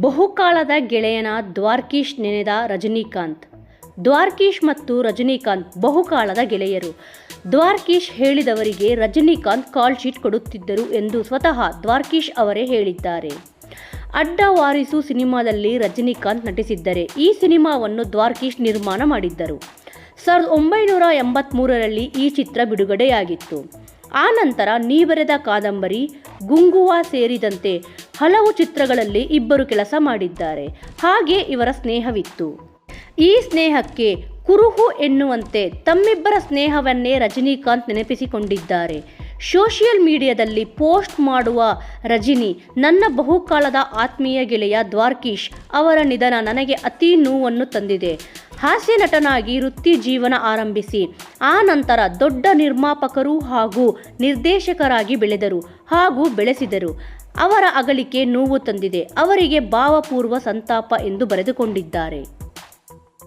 ಬಹುಕಾಲದ ಗೆಳೆಯನ ದ್ವಾರ್ಕೀಶ್ ನೆನೆದ ರಜನಿಕಾಂತ್. ದ್ವಾರ್ಕೀಶ್ ಮತ್ತು ರಜನಿಕಾಂತ್ ಬಹುಕಾಲದ ಗೆಳೆಯರು. ದ್ವಾರ್ಕೀಶ್ ಹೇಳಿದವರಿಗೆ ರಜನಿಕಾಂತ್ ಕಾಲ್ ಶೀಟ್ ಕೊಡುತ್ತಿದ್ದರು ಎಂದು ಸ್ವತಃ ದ್ವಾರ್ಕೀಶ್ ಅವರೇ ಹೇಳಿದ್ದಾರೆ. ಅಡ್ಡ ವಾರಿಸು ಸಿನಿಮಾದಲ್ಲಿ ರಜನಿಕಾಂತ್ ನಟಿಸಿದ್ದರೆ ಈ ಸಿನಿಮಾವನ್ನು ದ್ವಾರ್ಕೀಶ್ ನಿರ್ಮಾಣ ಮಾಡಿದ್ದರು. ಸಾವಿರದ ಒಂಬೈನೂರ ಎಂಬತ್ತ್ಮೂರರಲ್ಲಿ ಈ ಚಿತ್ರ ಬಿಡುಗಡೆಯಾಗಿತ್ತು. ಆ ನಂತರ ನೀ ಬರೆದ ಕಾದಂಬರಿ, ಗುಂಗುವ ಸೇರಿದಂತೆ ಹಲವು ಚಿತ್ರಗಳಲ್ಲಿ ಇಬ್ಬರು ಕೆಲಸ ಮಾಡಿದ್ದಾರೆ. ಹಾಗೆ ಇವರ ಸ್ನೇಹವಿತ್ತು. ಈ ಸ್ನೇಹಕ್ಕೆ ಕುರುಹು ಎನ್ನುವಂತೆ ತಮ್ಮಿಬ್ಬರ ಸ್ನೇಹವನ್ನೇ ರಜನಿಕಾಂತ್ ನೆನಪಿಸಿಕೊಂಡಿದ್ದಾರೆ. ಸೋಷಿಯಲ್ ಮೀಡಿಯಾದಲ್ಲಿ ಪೋಸ್ಟ್ ಮಾಡುವ ರಜಿನಿ, ನನ್ನ ಬಹುಕಾಲದ ಆತ್ಮೀಯ ಗೆಳೆಯ ದ್ವಾರ್ಕೀಶ್ ಅವರ ನಿಧನ ನನಗೆ ಅತಿ ನೋವನ್ನು ತಂದಿದೆ. ಹಾಸ್ಯ ನಟನಾಗಿ ವೃತ್ತಿ ಜೀವನ ಆರಂಭಿಸಿ, ಆ ನಂತರ ದೊಡ್ಡ ನಿರ್ಮಾಪಕರು ಹಾಗೂ ನಿರ್ದೇಶಕರಾಗಿ ಬೆಳೆದರು ಹಾಗೂ ಬೆಳೆಸಿದರು. ಅವರ ಅಗಲಿಕೆ ನೋವು ತಂದಿದೆ. ಅವರಿಗೆ ಭಾವಪೂರ್ವ ಸಂತಾಪ ಎಂದು ಬರೆದುಕೊಂಡಿದ್ದಾರೆ.